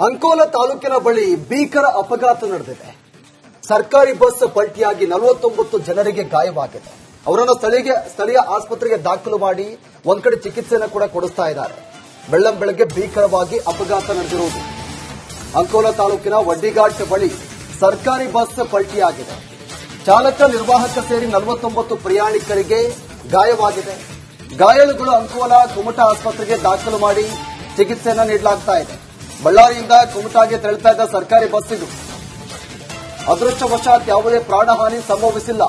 ಅಂಕೋಲ ತಾಲೂಕಿನ ಬಳಿ ಭೀಕರ ಅಪಘಾತ ನಡೆದಿದೆ. ಸರ್ಕಾರಿ ಬಸ್ ಪಲ್ಟಿಯಾಗಿ ನಲವತ್ತೊಂಬತ್ತು ಜನರಿಗೆ ಗಾಯವಾಗಿದೆ. ಅವರನ್ನು ಸ್ಥಳೀಯ ಸ್ಥಳೀಯ ಆಸ್ಪತ್ರೆಗೆ ದಾಖಲು ಮಾಡಿ ಒಂದ್ ಕಡೆ ಚಿಕಿತ್ಸೆಯನ್ನು ಕೂಡ ಕೊಡಿಸ್ತಾ ಇದ್ದಾರೆ. ಬೆಳ್ಳಂ ಬೆಳಗ್ಗೆ ಭೀಕರವಾಗಿ ಅಪಘಾತ ನಡೆದಿರುವುದು. ಅಂಕೋಲ ತಾಲೂಕಿನ ವಡ್ಡಿಘಾಟ್ ಬಳಿ ಸರ್ಕಾರಿ ಬಸ್ ಪಲ್ಟಿಯಾಗಿದೆ. ಚಾಲಕ ನಿರ್ವಾಹಕ ಸೇರಿ ನಲವತ್ತೊಂಬತ್ತು ಪ್ರಯಾಣಿಕರಿಗೆ ಗಾಯವಾಗಿದೆ. ಗಾಯಾಳುಗಳು ಅಂಕೋಲ ಕುಮಟ ಆಸ್ಪತ್ರೆಗೆ ದಾಖಲು ಮಾಡಿ ಚಿಕಿತ್ಸೆಯನ್ನು ನೀಡಲಾಗ್ತಾ ಇದೆ. ಬಳ್ಳಾರಿಯಿಂದ ಕುಮಟಾಗೆ ತೆರಳುತ್ತಾ ಇದ್ದ ಸರ್ಕಾರಿ ಬಸ್ ಇದು. ಅದೃಷ್ಟವಶಾತ್ ಯಾವುದೇ ಪ್ರಾಣಹಾನಿ ಸಂಭವಿಸಿಲ್ಲ.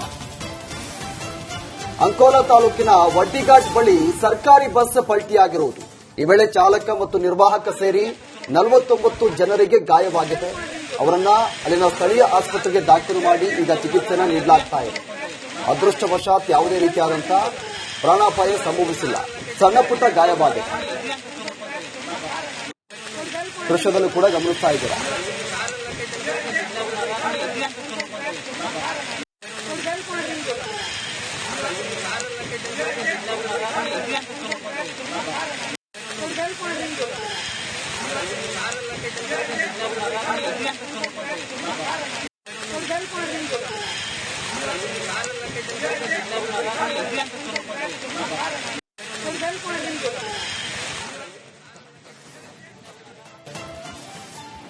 ಅಂಕೋಲಾ ತಾಲೂಕಿನ ವಡ್ಡಿಘಾಟ್ ಬಳಿ ಸರ್ಕಾರಿ ಬಸ್ ಪಲ್ಟಿಯಾಗಿರುವುದು. ಈ ವೇಳೆ ಚಾಲಕ ಮತ್ತು ನಿರ್ವಾಹಕ ಸೇರಿ ನಲವತ್ತೊಂಬತ್ತು ಜನರಿಗೆ ಗಾಯವಾಗಿದೆ. ಅವರನ್ನ ಅಲ್ಲಿನ ಸ್ಥಳೀಯ ಆಸ್ಪತ್ರೆಗೆ ದಾಖಲು ಮಾಡಿ ಈಗ ಚಿಕಿತ್ಸೆನ ನೀಡಲಾಗ್ತಾ ಇದೆ. ಅದೃಷ್ಟವಶಾತ್ ಯಾವುದೇ ರೀತಿಯಾದಂತಹ ಪ್ರಾಣಾಪಾಯ ಸಂಭವಿಸಿಲ್ಲ. ಸಣ್ಣ ಪುಟ್ಟ ಗಾಯವಾಗಿದೆ. ದೃಶ್ಯದಲ್ಲೂ ಕೂಡ ಗಮನಿಸ್ತಾ ಇದ್ದೀರಾ?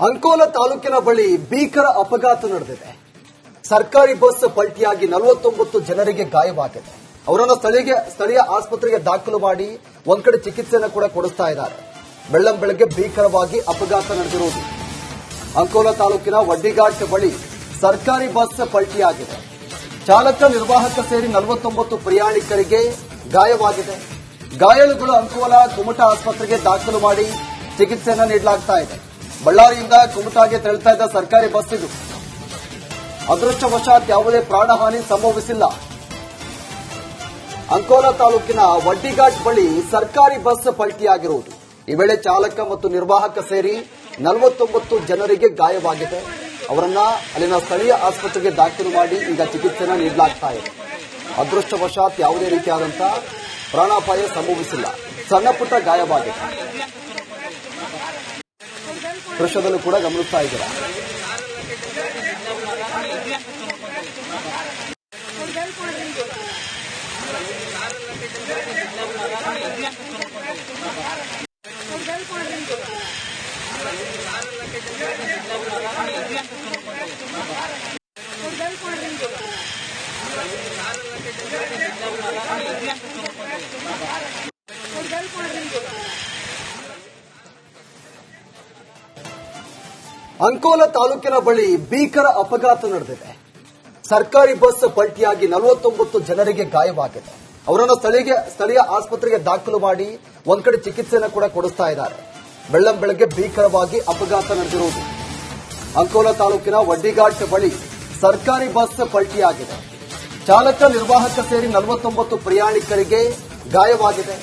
ಅಂಕೋಲ ತಾಲೂಕಿನ ಬಳಿ ಭೀಕರ ಅಪಘಾತ ನಡೆದಿದೆ. ಸರ್ಕಾರಿ ಬಸ್ ಪಲ್ಟಿಯಾಗಿ ನಲವತ್ತೊಂಬತ್ತು ಜನರಿಗೆ ಗಾಯವಾಗಿದೆ. ಅವರನ್ನು ಸ್ಥಳೀಯ ಸ್ಥಳೀಯ ಆಸ್ಪತ್ರೆಗೆ ದಾಖಲು ಮಾಡಿ ಒಂದ್ ಕಡೆ ಚಿಕಿತ್ಸೆಯನ್ನು ಕೂಡ ಕೊಡಿಸ್ತಾ ಇದ್ದಾರೆ. ಬೆಳ್ಳಂ ಬೆಳಗ್ಗೆ ಭೀಕರವಾಗಿ ಅಪಘಾತ ನಡೆದಿರುವುದು. ಅಂಕೋಲ ತಾಲೂಕಿನ ವಡ್ಡಿಘಾಟ್ ಬಳಿ ಸರ್ಕಾರಿ ಬಸ್ ಪಲ್ಟಿಯಾಗಿದೆ. ಚಾಲಕ ನಿರ್ವಾಹಕ ಸೇರಿ ನಲವತ್ತೊಂಬತ್ತು ಪ್ರಯಾಣಿಕರಿಗೆ ಗಾಯವಾಗಿದೆ. ಗಾಯಾಳುಗಳು ಅಂಕೋಲ ಕುಮಟ ಆಸ್ಪತ್ರೆಗೆ ದಾಖಲು ಮಾಡಿ ಚಿಕಿತ್ಸೆಯನ್ನು ನೀಡಲಾಗ್ತಾ ಇದೆ. ಬಳ್ಳಾರಿಯಿಂದ ಕುಮಟಾಗೆ ತೆರಳುತ್ತಾ ಇದ್ದ ಸರ್ಕಾರಿ ಬಸ್ ಇದು. ಅದೃಷ್ಟವಶಾತ್ ಯಾವುದೇ ಪ್ರಾಣಹಾನಿ ಸಂಭವಿಸಿಲ್ಲ. ಅಂಕೋಲಾ ತಾಲೂಕಿನ ವಡ್ಡಿಘಾಟ್ ಬಳಿ ಸರ್ಕಾರಿ ಬಸ್ ಪಲ್ಟಿಯಾಗಿರುವುದು. ಈ ವೇಳೆ ಚಾಲಕ ಮತ್ತು ನಿರ್ವಾಹಕ ಸೇರಿ ನಲವತ್ತೊಂಬತ್ತು ಜನರಿಗೆ ಗಾಯವಾಗಿದೆ. ಅವರನ್ನ ಅಲ್ಲಿನ ಸ್ಥಳೀಯ ಆಸ್ಪತ್ರೆಗೆ ದಾಖಲು ಮಾಡಿ ಈಗ ಚಿಕಿತ್ಸೆ ನೀಡಲಾಗ್ತಾ ಇದೆ. ಅದೃಷ್ಟವಶಾತ್ ಯಾವುದೇ ರೀತಿಯಾದಂತಹ ಪ್ರಾಣಾಪಾಯ ಸಂಭವಿಸಿಲ್ಲ. ಸಣ್ಣ ಪುಟ್ಟ ಗಾಯವಾಗಿದೆ. ದೃಶ್ಯದಲ್ಲೂ ಕೂಡ ಗಮನಿಸ್ತಾ ಇದ್ದೀರಾ? ಅಂಕೋಲ ತಾಲೂಕಿನ ಬಳಿ ಭೀಕರ ಅಪಘಾತ ನಡೆದಿದೆ. ಸರ್ಕಾರಿ ಬಸ್ ಪಲ್ಟಿಯಾಗಿ ನಲವತ್ತೊಂಬತ್ತು ಜನರಿಗೆ ಗಾಯವಾಗಿದೆ. ಅವರನ್ನು ಸ್ಥಳೀಯ ಸ್ಥಳೀಯ ಆಸ್ಪತ್ರೆಗೆ ದಾಖಲು ಮಾಡಿ ಒಂದ್ ಕಡೆ ಚಿಕಿತ್ಸೆಯನ್ನು ಕೂಡ ಕೊಡಿಸ್ತಾ ಇದ್ದಾರೆ. ಬೆಳ್ಳಂ ಬೆಳಗ್ಗೆ ಭೀಕರವಾಗಿ ಅಪಘಾತ ನಡೆದಿರುವುದು. ಅಂಕೋಲ ತಾಲೂಕಿನ ವಡ್ಡಿಘಾಟ್ ಬಳಿ ಸರ್ಕಾರಿ ಬಸ್ ಪಲ್ಟಿಯಾಗಿದೆ. ಚಾಲಕ ನಿರ್ವಾಹಕ ಸೇರಿ ನಲವತ್ತೊಂಬತ್ತು ಪ್ರಯಾಣಿಕರಿಗೆ ಗಾಯವಾಗಿದೆ.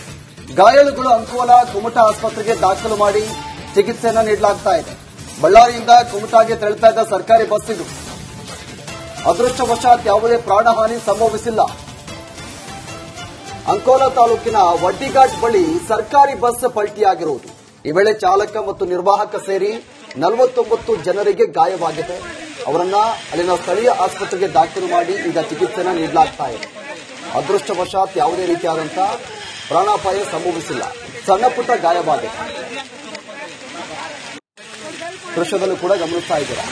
ಗಾಯಾಳುಗಳು ಅಂಕೋಲ ಕುಮಟ ಆಸ್ಪತ್ರೆಗೆ ದಾಖಲು ಮಾಡಿ ಚಿಕಿತ್ಸೆಯನ್ನು ನೀಡಲಾಗ್ತಾ ಬಳ್ಳಾರಿಯಿಂದ ಕುಮಟಾಗೆ ತೆರಳುತ್ತಾ ಇದ್ದ ಸರ್ಕಾರಿ ಬಸ್ ಇದು. ಅದೃಷ್ಟವಶಾತ್ ಯಾವುದೇ ಪ್ರಾಣಹಾನಿ ಸಂಭವಿಸಿಲ್ಲ. ಅಂಕೋಲಾ ತಾಲೂಕಿನ ವಡ್ಡಿಘಾಟ್ ಬಳಿ ಸರ್ಕಾರಿ ಬಸ್ ಪಲ್ಟಿಯಾಗಿರುವುದು. ಈ ವೇಳೆ ಚಾಲಕ ಮತ್ತು ನಿರ್ವಾಹಕ ಸೇರಿ ನಲವತ್ತೊಂಬತ್ತು ಜನರಿಗೆ ಗಾಯವಾಗಿದೆ. ಅವರನ್ನ ಅಲ್ಲಿನ ಸ್ಥಳೀಯ ಆಸ್ಪತ್ರೆಗೆ ದಾಖಲು ಮಾಡಿ ಈಗ ಚಿಕಿತ್ಸೆನ ನೀಡಲಾಗ್ತಾ ಇದೆ. ಅದೃಷ್ಟವಶಾತ್ ಯಾವುದೇ ರೀತಿಯಾದಂತಹ ಪ್ರಾಣಾಪಾಯ ಸಂಭವಿಸಿಲ್ಲ. ಸಣ್ಣ ಪುಟ್ಟ ಗಾಯವಾಗಿದೆ. ದೃಶ್ಯದಲ್ಲೂ ಕೂಡ ಗಮನಿಸ್ತಾ ಇದ್ದೀರಾ?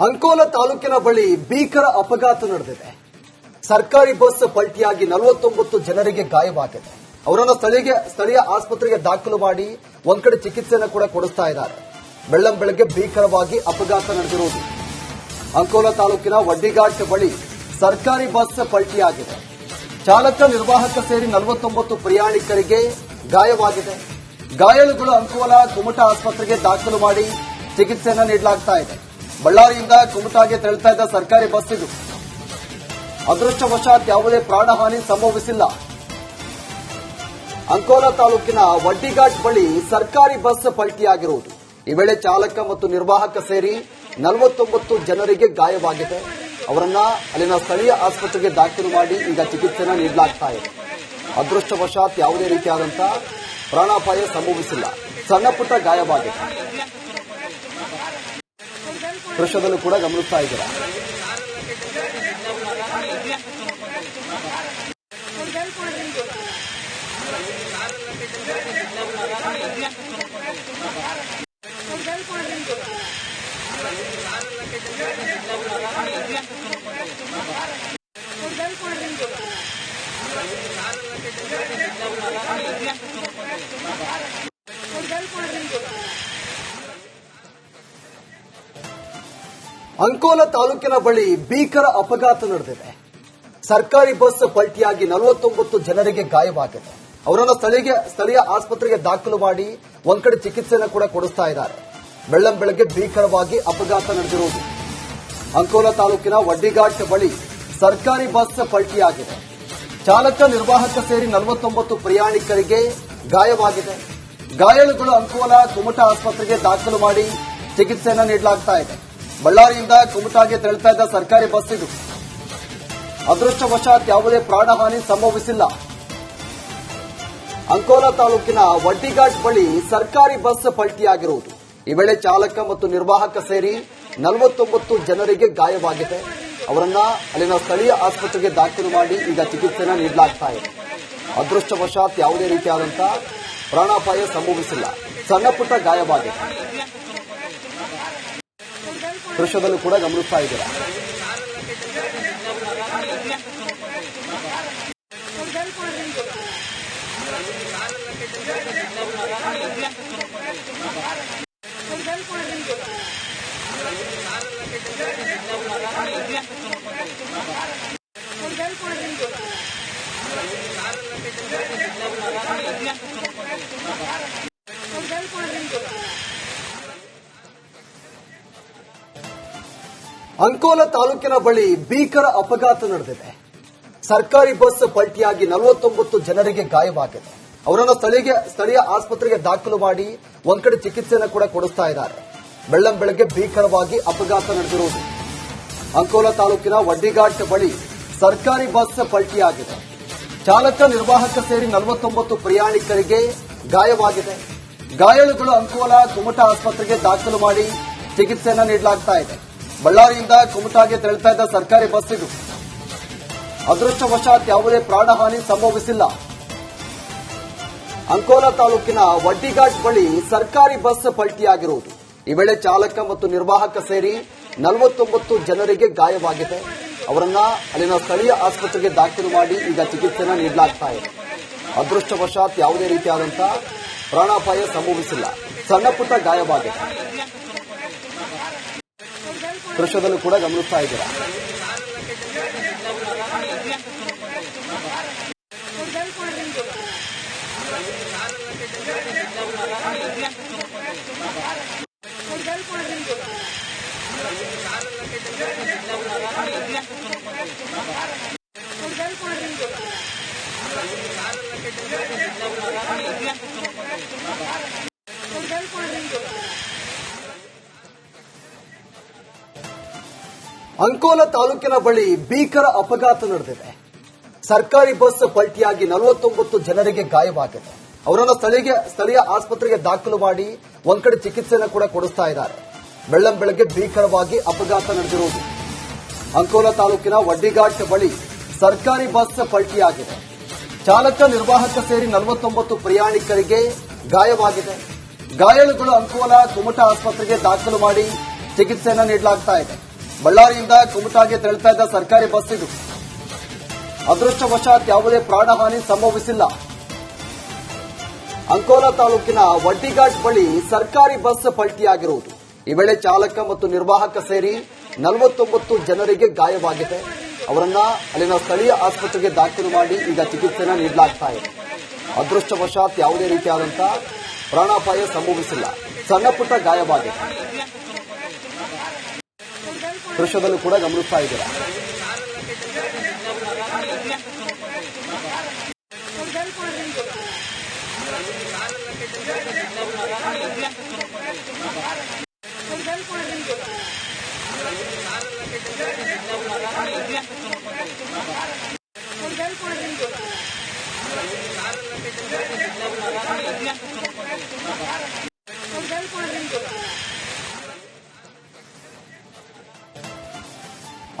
ಅಂಕೋಲ ತಾಲೂಕಿನ ಬಳಿ ಭೀಕರ ಅಪಘಾತ ನಡೆದಿದೆ. ಸರ್ಕಾರಿ ಬಸ್ ಪಲ್ಟಿಯಾಗಿ ನಲವತ್ತೊಂಬತ್ತು ಜನರಿಗೆ ಗಾಯವಾಗಿದೆ. ಅವರನ್ನು ಸ್ಥಳೀಯ ಸ್ಥಳೀಯ ಆಸ್ಪತ್ರೆಗೆ ದಾಖಲು ಮಾಡಿ ಒಂದ್ ಕಡೆ ಚಿಕಿತ್ಸೆಯನ್ನು ಕೂಡ ಕೊಡಿಸ್ತಾ ಇದ್ದಾರೆ. ಬೆಳ್ಳಂ ಬೆಳಗ್ಗೆ ಭೀಕರವಾಗಿ ಅಪಘಾತ ನಡೆದಿರುವುದು. ಅಂಕೋಲ ತಾಲೂಕಿನ ವಡ್ಡಿಘಾಟ್ ಬಳಿ ಸರ್ಕಾರಿ ಬಸ್ ಪಲ್ಟಿಯಾಗಿದೆ. ಚಾಲಕ ನಿರ್ವಾಹಕ ಸೇರಿ ನಲವತ್ತೊಂಬತ್ತು ಪ್ರಯಾಣಿಕರಿಗೆ ಗಾಯವಾಗಿದೆ. ಗಾಯಾಳುಗಳು ಅಂಕೋಲ ಕುಮಟ ಆಸ್ಪತ್ರೆಗೆ ದಾಖಲು ಮಾಡಿ ಚಿಕಿತ್ಸೆಯನ್ನು ನೀಡಲಾಗ್ತಾ ಇದೆ. ಬಳ್ಳಾರಿಯಿಂದ ಕುಮಟಾಗೆ ತೆರಳುತ್ತಿದ್ದ ಇದ್ದ ಸರ್ಕಾರಿ ಬಸ್ ಇದು. ಅದೃಷ್ಟವಶಾತ್ ಯಾವುದೇ ಪ್ರಾಣಹಾನಿ ಸಂಭವಿಸಿಲ್ಲ. ಅಂಕೋಲಾ ತಾಲೂಕಿನ ವಡ್ಡಿಘಾಟ್ ಬಳಿ ಸರ್ಕಾರಿ ಬಸ್ ಪಲ್ಟಿಯಾಗಿರುವುದು. ಈ ವೇಳೆ ಚಾಲಕ ಮತ್ತು ನಿರ್ವಾಹಕ ಸೇರಿ ನಲವತ್ತೊಂಬತ್ತು ಜನರಿಗೆ ಗಾಯವಾಗಿದೆ. ಅವರನ್ನ ಅಲ್ಲಿನ ಸ್ಥಳೀಯ ಆಸ್ಪತ್ರೆಗೆ ದಾಖಲು ಮಾಡಿ ಈಗ ಚಿಕಿತ್ಸೆ ನೀಡಲಾಗ್ತಾ ಇದೆ. ಅದೃಷ್ಟವಶಾತ್ ಯಾವುದೇ ರೀತಿಯಾದಂತಹ ಪ್ರಾಣಾಪಾಯ ಸಂಭವಿಸಿಲ್ಲ. ಸಣ್ಣ ಪುಟ್ಟ ಗಾಯವಾಗಿದೆ. ದೃಶ್ಯದಲ್ಲೂ ಕೂಡ ಗಮನಿಸ್ತಾ ಇದ್ದೀರಾ? ಅಂಕೋಲ ತಾಲೂಕಿನ ಬಳಿ ಭೀಕರ ಅಪಘಾತ ನಡೆದಿದೆ. ಸರ್ಕಾರಿ ಬಸ್ ಪಲ್ಟಿಯಾಗಿ ನಲವತ್ತೊಂಬತ್ತು ಜನರಿಗೆ ಗಾಯವಾಗಿದೆ. ಅವರನ್ನು ಸ್ಥಳೀಯ ಸ್ಥಳೀಯ ಆಸ್ಪತ್ರೆಗೆ ದಾಖಲು ಮಾಡಿ ಒಂದ್ ಚಿಕಿತ್ಸೆಯನ್ನು ಕೂಡ ಕೊಡಿಸ್ತಾ ಇದ್ದಾರೆ. ಬೆಳ್ಳಂ ಬೆಳಗ್ಗೆ ಭೀಕರವಾಗಿ ಅಪಘಾತ ನಡೆದಿರುವುದು. ಅಂಕೋಲ ತಾಲೂಕಿನ ವಡ್ಡಿಘಾಟ್ ಬಳಿ ಸರ್ಕಾರಿ ಬಸ್ ಪಲ್ಟಿಯಾಗಿದೆ. ಚಾಲಕ ನಿರ್ವಾಹಕ ಸೇರಿ ನಲವತ್ತೊಂಬತ್ತು ಪ್ರಯಾಣಿಕರಿಗೆ ಗಾಯವಾಗಿದೆ. ಗಾಯಾಳುಗಳು ಅಂಕೋಲ ಕುಮಟ ಆಸ್ಪತ್ರೆಗೆ ದಾಖಲು ಮಾಡಿ ಚಿಕಿತ್ಸೆಯನ್ನು ನೀಡಲಾಗ್ತಾ ಬಳ್ಳಾರಿಯಿಂದ ಕುಮಟಾಗೆ ತೆರಳುತ್ತಿದ್ದ ಸರ್ಕಾರಿ ಬಸ್ ಇದು. ಅದೃಷ್ಟವಶಾತ್ ಯಾವುದೇ ಪ್ರಾಣಹಾನಿ ಸಂಭವಿಸಿಲ್ಲ. ಅಂಕೋಲಾ ತಾಲೂಕಿನ ವಡ್ಡಿಘಾಟ್ ಬಳಿ ಸರ್ಕಾರಿ ಬಸ್ ಪಲ್ಟಿಯಾಗಿರುವುದು. ಈ ವೇಳೆ ಚಾಲಕ ಮತ್ತು ನಿರ್ವಾಹಕ ಸೇರಿ ನಲವತ್ತೊಂಬತ್ತು ಜನರಿಗೆ ಗಾಯವಾಗಿದೆ. ಅವರನ್ನ ಅಲ್ಲಿನ ಸ್ಥಳೀಯ ಆಸ್ಪತ್ರೆಗೆ ದಾಖಲು ಮಾಡಿ ಈಗ ಚಿಕಿತ್ಸೆನ ನೀಡಲಾಗ್ತಾ ಇದೆ. ಅದೃಷ್ಟವಶಾತ್ ಯಾವುದೇ ರೀತಿಯಾದಂತಹ ಪ್ರಾಣಾಪಾಯ ಸಂಭವಿಸಿಲ್ಲ. ಸಣ್ಣ ಪುಟ್ಟ ಗಾಯವಾಗಿದೆ. ದೃಶ್ಯದಲ್ಲೂ ಕೂಡ ಗಮನಿಸ್ತಾ ಇದ್ದೀರಾ? ಅಂಕೋಲ ತಾಲೂಕಿನ ಬಳಿ ಭೀಕರ ಅಪಘಾತ ನಡೆದಿದೆ. ಸರ್ಕಾರಿ ಬಸ್ ಪಲ್ಟಿಯಾಗಿ ನಲವತ್ತೊಂಬತ್ತು ಜನರಿಗೆ ಗಾಯವಾಗಿದೆ. ಅವರನ್ನು ಸ್ಥಳೀಯ ಸ್ಥಳೀಯ ಆಸ್ಪತ್ರೆಗೆ ದಾಖಲು ಮಾಡಿ ಒಂದ್ ಚಿಕಿತ್ಸೆಯನ್ನು ಕೂಡ ಕೊಡಿಸ್ತಾ ಇದ್ದಾರೆ. ಬೆಳ್ಳಂ ಬೆಳಗ್ಗೆ ಭೀಕರವಾಗಿ ಅಪಘಾತ ನಡೆದಿರುವುದು. ಅಂಕೋಲ ತಾಲೂಕಿನ ವಡ್ಡಿಘಾಟ್ ಬಳಿ ಸರ್ಕಾರಿ ಬಸ್ ಪಲ್ಟಿಯಾಗಿದೆ. ಚಾಲಕ, ನಿರ್ವಾಹಕ ಸೇರಿ ನಲವತ್ತೊಂಬತ್ತು ಪ್ರಯಾಣಿಕರಿಗೆ ಗಾಯವಾಗಿದೆ. ಗಾಯಾಳುಗಳು ಅಂಕೋಲ ಕುಮಟ ಆಸ್ಪತ್ರೆಗೆ ದಾಖಲು ಮಾಡಿ ಚಿಕಿತ್ಸೆಯನ್ನು ನೀಡಲಾಗ್ತಾ ಬಳ್ಳಾರಿಯಿಂದ ಕುಮಟಾಗೆ ತೆರಳುತ್ತಿದ್ದ ಇದ್ದ ಸರ್ಕಾರಿ ಬಸ್ ಇದು. ಅದೃಷ್ಟವಶಾತ್ ಯಾವುದೇ ಪ್ರಾಣಹಾನಿ ಸಂಭವಿಸಿಲ್ಲ. ಅಂಕೋಲಾ ತಾಲೂಕಿನ ವಡ್ಡಿಘಾಟ್ ಬಳಿ ಸರ್ಕಾರಿ ಬಸ್ ಪಲ್ಟಿಯಾಗಿರುವುದು. ಈ ವೇಳೆ ಚಾಲಕ ಮತ್ತು ನಿರ್ವಾಹಕ ಸೇರಿ ನಲವತ್ತೊಂಬತ್ತು ಜನರಿಗೆ ಗಾಯವಾಗಿದೆ. ಅವರನ್ನ ಅಲ್ಲಿನ ಸ್ಥಳೀಯ ಆಸ್ಪತ್ರೆಗೆ ದಾಖಲು ಮಾಡಿ ಈಗ ಚಿಕಿತ್ಸೆನ ನೀಡಲಾಗ್ತಾ ಇದೆ. ಅದೃಷ್ಟವಶಾತ್ ಯಾವುದೇ ರೀತಿಯಾದಂತಹ ಪ್ರಾಣಾಪಾಯ ಸಂಭವಿಸಿಲ್ಲ. ಸಣ್ಣ ಪುಟ್ಟ ಗಾಯವಾಗಿದೆ. ದೃಶ್ಯದಲ್ಲೂ ಕೂಡ ಗಮನಿಸ್ತಾ ಇದ್ದೀರಾ? ಅಂಕೋಲ ತಾಲೂಕಿನ ಬಳಿ ಭೀಕರ ಅಪಘಾತ ನಡೆದಿದೆ. ಸರ್ಕಾರಿ ಬಸ್ ಪಲ್ಟಿಯಾಗಿ ನಲವತ್ತೊಂಬತ್ತು ಜನರಿಗೆ ಗಾಯವಾಗಿದೆ. ಅವರನ್ನು ಸ್ಥಳೀಯ ಸ್ಥಳೀಯ ಆಸ್ಪತ್ರೆಗೆ ದಾಖಲು ಮಾಡಿ ಒಂದ್ ಚಿಕಿತ್ಸೆಯನ್ನು ಕೂಡ ಕೊಡಿಸ್ತಾ ಇದ್ದಾರೆ. ಬೆಳ್ಳಂ ಬೆಳಗ್ಗೆ ಭೀಕರವಾಗಿ ಅಪಘಾತ ನಡೆದಿರುವುದು. ಅಂಕೋಲ ತಾಲೂಕಿನ ವಡ್ಡಿಘಾಟ್ ಬಳಿ ಸರ್ಕಾರಿ ಬಸ್ ಪಲ್ಟಿಯಾಗಿದೆ. ಚಾಲಕ ನಿರ್ವಾಹಕ ಸೇರಿ ನಲವತ್ತೊಂಬತ್ತು ಪ್ರಯಾಣಿಕರಿಗೆ ಗಾಯವಾಗಿದೆ. ಗಾಯಾಳುಗಳು ಅಂಕೋಲ ಕುಮಟ ಆಸ್ಪತ್ರೆಗೆ ದಾಖಲು ಮಾಡಿ ಚಿಕಿತ್ಸೆಯನ್ನು ನೀಡಲಾಗ್ತಾ ಬಳ್ಳಾರಿಯಿಂದ ಕುಮಟಾಗೆ ತೆರಳುತ್ತಿದ್ದ ಸರ್ಕಾರಿ ಬಸ್ ಇದು. ಅದೃಷ್ಟವಶಾತ್ ಯಾವುದೇ ಪ್ರಾಣಹಾನಿ ಸಂಭವಿಸಿಲ್ಲ. ಅಂಕೋಲಾ ತಾಲೂಕಿನ ವಡ್ಡಿಘಾಟ್ ಬಳಿ ಸರ್ಕಾರಿ ಬಸ್ ಪಲ್ಟಿಯಾಗಿರುವುದು. ಈ ವೇಳೆ ಚಾಲಕ ಮತ್ತು ನಿರ್ವಾಹಕ ಸೇರಿ ನಲವತ್ತೊಂಬತ್ತು ಜನರಿಗೆ ಗಾಯವಾಗಿದೆ. ಅವರನ್ನ ಅಲ್ಲಿನ ಸ್ಥಳೀಯ ಆಸ್ಪತ್ರೆಗೆ ದಾಖಲು ಮಾಡಿ ಈಗ ಚಿಕಿತ್ಸೆನ ನೀಡಲಾಗ್ತಾ ಇದೆ. ಅದೃಷ್ಟವಶಾತ್ ಯಾವುದೇ ರೀತಿಯಾದಂತಹ ಪ್ರಾಣಾಪಾಯ ಸಂಭವಿಸಿಲ್ಲ. ಸಣ್ಣ ಪುಟ್ಟ ಗಾಯವಾಗಿದೆ. ದೃಶ್ಯದಲ್ಲೂ ಕೂಡ ಗಮನಿಸ್ತಾ ಇದ್ದೀರಾ?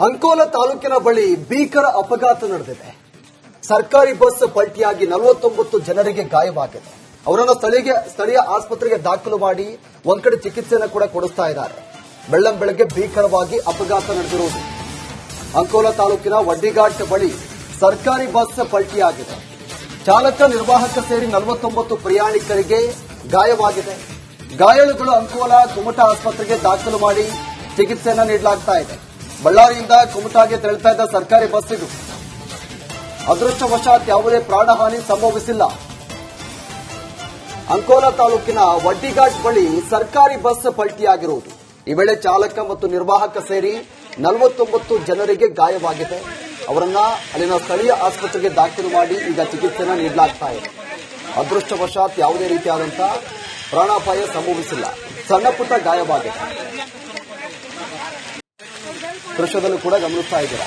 ಅಂಕೋಲ ತಾಲೂಕಿನ ಬಳಿ ಭೀಕರ ಅಪಘಾತ ನಡೆದಿದೆ. ಸರ್ಕಾರಿ ಬಸ್ ಪಲ್ಟಿಯಾಗಿ ನಲವತ್ತೊಂಬತ್ತು ಜನರಿಗೆ ಗಾಯವಾಗಿದೆ. ಅವರನ್ನು ಸ್ಥಳೀಯ ಸ್ಥಳೀಯ ಆಸ್ಪತ್ರೆಗೆ ದಾಖಲು ಮಾಡಿ ಒಂದ್ ಚಿಕಿತ್ಸೆಯನ್ನು ಕೂಡ ಕೊಡಿಸ್ತಾ ಇದ್ದಾರೆ. ಬೆಳ್ಳಂ ಬೆಳಗ್ಗೆ ಭೀಕರವಾಗಿ ಅಪಘಾತ ನಡೆದಿರುವುದು. ಅಂಕೋಲ ತಾಲೂಕಿನ ವಡ್ಡಿಘಾಟ್ ಬಳಿ ಸರ್ಕಾರಿ ಬಸ್ ಪಲ್ಟಿಯಾಗಿದೆ. ಚಾಲಕ, ನಿರ್ವಾಹಕ ಸೇರಿ ನಲವತ್ತೊಂಬತ್ತು ಪ್ರಯಾಣಿಕರಿಗೆ ಗಾಯವಾಗಿದೆ. ಗಾಯಾಳುಗಳು ಅಂಕೋಲ ಕುಮಟಾ ಆಸ್ಪತ್ರೆಗೆ ದಾಖಲು ಮಾಡಿ ಚಿಕಿತ್ಸೆಯನ್ನು ನೀಡಲಾಗ್ತಾ ಇದೆ. ಬಳ್ಳಾರಿಯಿಂದ ಕುಮಟಾಗೆ ತೆರಳುತ್ತಾ ಇದ್ದ ಸರ್ಕಾರಿ ಬಸ್ ಇದು. ಅದೃಷ್ಟವಶಾತ್ ಯಾವುದೇ ಪ್ರಾಣಹಾನಿ ಸಂಭವಿಸಿಲ್ಲ. ಅಂಕೋಲಾ ತಾಲೂಕಿನ ವಡ್ಡಿಘಾಟ್ ಬಳಿ ಸರ್ಕಾರಿ ಬಸ್ ಪಲ್ಟಿಯಾಗಿರುವುದು. ಈ ವೇಳೆ ಚಾಲಕ ಮತ್ತು ನಿರ್ವಾಹಕ ಸೇರಿ ನಲವತ್ತೊಂಬತ್ತು ಜನರಿಗೆ ಗಾಯವಾಗಿದೆ. ಅವರನ್ನ ಅಲ್ಲಿನ ಸ್ಥಳೀಯ ಆಸ್ಪತ್ರೆಗೆ ದಾಖಲು ಮಾಡಿ ಈಗ ಚಿಕಿತ್ಸೆನ ನೀಡಲಾಗ್ತಾ ಇದೆ. ಅದೃಷ್ಟವಶಾತ್ ಯಾವುದೇ ರೀತಿಯಾದಂತಹ ಪ್ರಾಣಾಪಾಯ ಸಂಭವಿಸಿಲ್ಲ. ಸಣ್ಣ ಪುಟ್ಟ ಗಾಯವಾಗಿದೆ. ದೃಶ್ಯದಲ್ಲೂ ಕೂಡ ಗಮನಿಸ್ತಾ ಇದ್ದೀರಾ?